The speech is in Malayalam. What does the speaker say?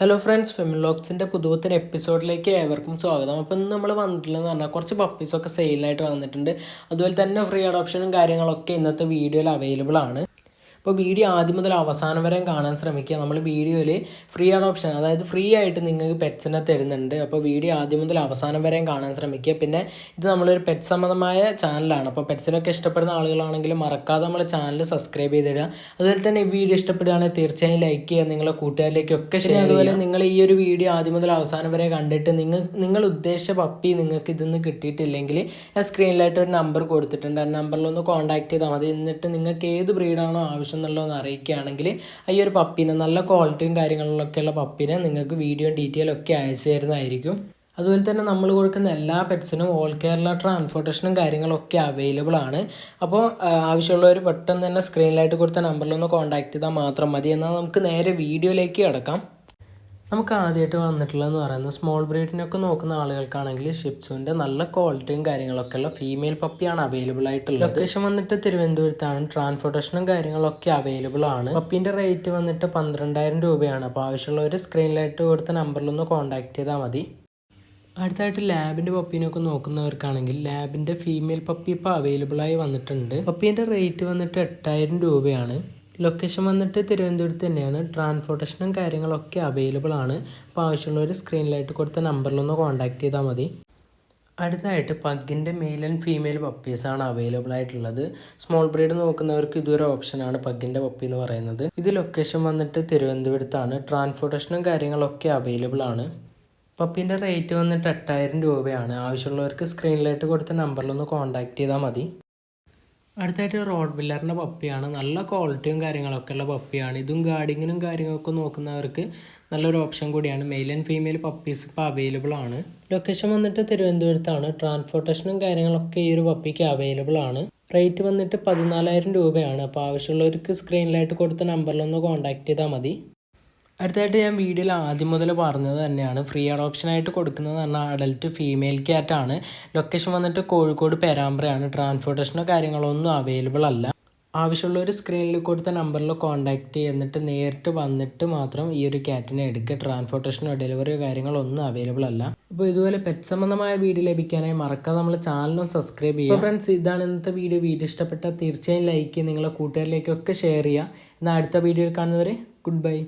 ഹലോ ഫ്രണ്ട്സ് ഫെമിലോക്സിന്റെ പുതുപുത്തൻ എപ്പിസോഡിലേക്ക് ഏവർക്കും സ്വാഗതം. അപ്പോൾ ഇന്ന് നമ്മൾ വന്നിട്ടുള്ളതെന്ന് പറഞ്ഞാൽ കുറച്ച് പപ്പീസൊക്കെ സെയിലായിട്ട് വന്നിട്ടുണ്ട്. അതുപോലെ തന്നെ ഫ്രീ അഡോപ്ഷനും കാര്യങ്ങളൊക്കെ ഇന്നത്തെ വീഡിയോയിൽ അവൈലബിൾ ആണ്. അപ്പോൾ വീഡിയോ ആദ്യം മുതൽ അവസാനം വരെ കാണാൻ ശ്രമിക്കുക. നമ്മൾ വീഡിയോയിൽ ഫ്രീ ആണ് ഓപ്ഷൻ അതായത് ഫ്രീ ആയിട്ട് നിങ്ങൾക്ക് പെറ്റ്സിനെ തരുന്നുണ്ട്. അപ്പോൾ വീഡിയോ ആദ്യം മുതൽ അവസാനം വരെയും കാണാൻ ശ്രമിക്കുക. പിന്നെ ഇത് നമ്മളൊരു പെറ്റ് സംബന്ധമായ ചാനലാണ് അപ്പോൾ പെറ്റ്സിനൊക്കെ ഇഷ്ടപ്പെടുന്ന ആളുകളാണെങ്കിൽ മറക്കാതെ നമ്മൾ ചാനൽ സബ്സ്ക്രൈബ് ചെയ്തിടുക. അതുപോലെ തന്നെ ഈ വീഡിയോ ഇഷ്ടപ്പെടുകയാണെങ്കിൽ തീർച്ചയായും ലൈക്ക് ചെയ്യുക. നിങ്ങളെ കൂട്ടുകാരിലേക്കൊക്കെ ഷെയർ അതുപോലെ നിങ്ങൾ ഈ ഒരു വീഡിയോ ആദ്യം മുതൽ അവസാനം വരെ കണ്ടിട്ട് നിങ്ങൾ നിങ്ങൾ ഉദ്ദേശിച്ച പപ്പി നിങ്ങൾക്ക് ഇതിന്ന് കിട്ടിയിട്ടില്ലെങ്കിൽ ഞാൻ സ്ക്രീനിലായിട്ട് ഒരു നമ്പർ കൊടുത്തിട്ടുണ്ട്. ആ നമ്പറിലൊന്ന് കോൺടാക്ട് ചെയ്താൽ മതി. എന്നിട്ട് നിങ്ങൾക്ക് ഏത് ബ്രീഡാണോ ആവശ്യം എന്നുള്ളതെന്ന് അറിയിക്കുകയാണെങ്കിൽ ഈ ഒരു പപ്പീനെ നല്ല ക്വാളിറ്റിയും കാര്യങ്ങളിലൊക്കെയുള്ള പപ്പീനെ നിങ്ങൾക്ക് വീഡിയോ ഡീറ്റെയിൽ ഒക്കെ അയച്ചു തരുന്നതായിരിക്കും. അതുപോലെ തന്നെ നമ്മൾ കൊടുക്കുന്ന എല്ലാ പെറ്റ്സിനും ഓൾ കേരള ട്രാൻസ്പോർട്ടേഷനും കാര്യങ്ങളൊക്കെ അവൈലബിൾ ആണ്. അപ്പോൾ ആവശ്യമുള്ളവർ പെട്ടെന്ന് തന്നെ സ്ക്രീനിലായിട്ട് കൊടുത്ത നമ്പറിലൊന്ന് കോൺടാക്ട് ചെയ്താൽ മാത്രം മതി. എന്നാൽ നമുക്ക് നേരെ വീഡിയോയിലേക്ക് കിടക്കാം. നമുക്ക് ആദ്യമായിട്ട് വന്നിട്ടുള്ളതെന്ന് പറയുന്നത് സ്മോൾ ബ്രീഡിനൊക്കെ നോക്കുന്ന ആളുകൾക്കാണെങ്കിൽ ഷിപ്സുവിന്റെ നല്ല ക്വാളിറ്റിയും കാര്യങ്ങളൊക്കെ ഉള്ള ഫീമെയിൽ പപ്പിയാണ് അവൈലബിൾ ആയിട്ടുള്ളത്. ലൊക്കേഷൻ വന്നിട്ട് തിരുവനന്തപുരത്താണ്. ട്രാൻസ്പോർട്ടേഷനും കാര്യങ്ങളൊക്കെ അവൈലബിൾ ആണ്. പപ്പിന്റെ റേറ്റ് വന്നിട്ട് പന്ത്രണ്ടായിരം രൂപയാണ്. അപ്പോൾ ആവശ്യമുള്ളവർ സ്ക്രീനിലായിട്ട് കൊടുത്ത നമ്പറിലൊന്ന് കോൺടാക്ട് ചെയ്താൽ മതി. അടുത്തായിട്ട് ലാബിന്റെ പപ്പീനൊക്കെ നോക്കുന്നവർക്കാണെങ്കിൽ ലാബിന്റെ ഫീമെയിൽ പപ്പി ഇപ്പോൾ അവൈലബിൾ ആയി വന്നിട്ടുണ്ട്. പപ്പീന്റെ റേറ്റ് വന്നിട്ട് എട്ടായിരം രൂപയാണ്. ലൊക്കേഷൻ വന്നിട്ട് തിരുവനന്തപുരത്ത് തന്നെയാണ്. ട്രാൻസ്പോർട്ടേഷനും കാര്യങ്ങളൊക്കെ അവൈലബിൾ ആണ്. അപ്പോൾ ആവശ്യമുള്ളവർ സ്ക്രീനിലായിട്ട് കൊടുത്ത നമ്പറിലൊന്ന് കോൺടാക്ട് ചെയ്താൽ മതി. അടുത്തായിട്ട് പഗ്ഗിന്റെ മെയിൽ ആൻഡ് ഫീമെയിൽ പപ്പീസാണ് അവൈലബിൾ ആയിട്ടുള്ളത്. സ്മോൾ ബ്രീഡ് നോക്കുന്നവർക്ക് ഇതൊരു ഓപ്ഷനാണ് പഗ്ഗിന്റെ പപ്പി എന്ന് പറയുന്നത്. ഇത് ലൊക്കേഷൻ വന്നിട്ട് തിരുവനന്തപുരത്താണ്. ട്രാൻസ്പോർട്ടേഷനും കാര്യങ്ങളൊക്കെ അവൈലബിൾ ആണ്. പപ്പീന്റെ റേറ്റ് വന്നിട്ട് എട്ടായിരം രൂപയാണ്. ആവശ്യമുള്ളവർക്ക് സ്ക്രീനിലായിട്ട് കൊടുത്ത നമ്പറിലൊന്ന് കോൺടാക്ട് ചെയ്താൽ മതി. അടുത്തായിട്ട് റോഡ് ബില്ലറിന്റെ പപ്പിയാണ്. നല്ല ക്വാളിറ്റിയും കാര്യങ്ങളൊക്കെ ഉള്ള പപ്പിയാണ്. ഇതും ഗാർഡിങ്ങിനും കാര്യങ്ങളൊക്കെ നോക്കുന്നവർക്ക് നല്ലൊരു ഓപ്ഷൻ കൂടിയാണ്. മെയിൽ ആൻഡ് ഫീമെയിൽ പപ്പീസ് ഇപ്പോൾ അവൈലബിൾ ആണ്. ലൊക്കേഷൻ വന്നിട്ട് തിരുവനന്തപുരത്താണ്. ട്രാൻസ്പോർട്ടേഷനും കാര്യങ്ങളൊക്കെ ഈ ഒരു പപ്പിക്ക് അവൈലബിൾ ആണ്. റേറ്റ് വന്നിട്ട് പതിനാലായിരം രൂപയാണ്. അപ്പോൾ ആവശ്യമുള്ളവർക്ക് സ്ക്രീനിലായിട്ട് കൊടുത്ത നമ്പറിലൊന്ന് കോൺടാക്ട് ചെയ്താൽ മതി. അടുത്തായിട്ട് ഞാൻ വീഡിയോയിൽ ആദ്യം മുതൽ പറഞ്ഞത് തന്നെയാണ്. ഫ്രീ അഡോപ്ഷനായിട്ട് കൊടുക്കുന്നത് പറഞ്ഞാൽ അഡൽട്ട് ഫീമെയിൽ ക്യാറ്റാണ് ലൊക്കേഷൻ വന്നിട്ട് കോഴിക്കോട് പെരാമ്പ്രയാണ്. ട്രാൻസ്പോർട്ടേഷനോ കാര്യങ്ങളോ ഒന്നും അവൈലബിൾ അല്ല. ആവശ്യമുള്ള ഒരു സ്ക്രീനിൽ കൊടുത്ത നമ്പറിൽ കോൺടാക്ട് ചെയ്തിട്ട് നേരിട്ട് വന്നിട്ട് മാത്രം ഈ ഒരു ക്യാറ്റിനെ എടുക്കുക. ട്രാൻസ്പോർട്ടേഷനോ ഡെലിവറിയോ കാര്യങ്ങളോ ഒന്നും അവൈലബിൾ അല്ല. അപ്പോൾ ഇതുപോലെ പെറ്റ് സംബന്ധമായ വീഡിയോ ലഭിക്കാനായി മറക്കാതെ നമ്മൾ ചാനലും സബ്സ്ക്രൈബ് ചെയ്യുക. ഫ്രണ്ട്സ് ഇതാണ് ഇന്നത്തെ വീഡിയോ വീഡിയോ ഇഷ്ടപ്പെട്ടാൽ തീർച്ചയായും ലൈക്ക് ചെയ്യുക. നിങ്ങളുടെ കൂട്ടുകാരിലേക്കൊക്കെ ഷെയർ ചെയ്യുക. എന്നാൽ അടുത്ത വീഡിയോയിൽ കാണുന്നവരെ ഗുഡ് ബൈ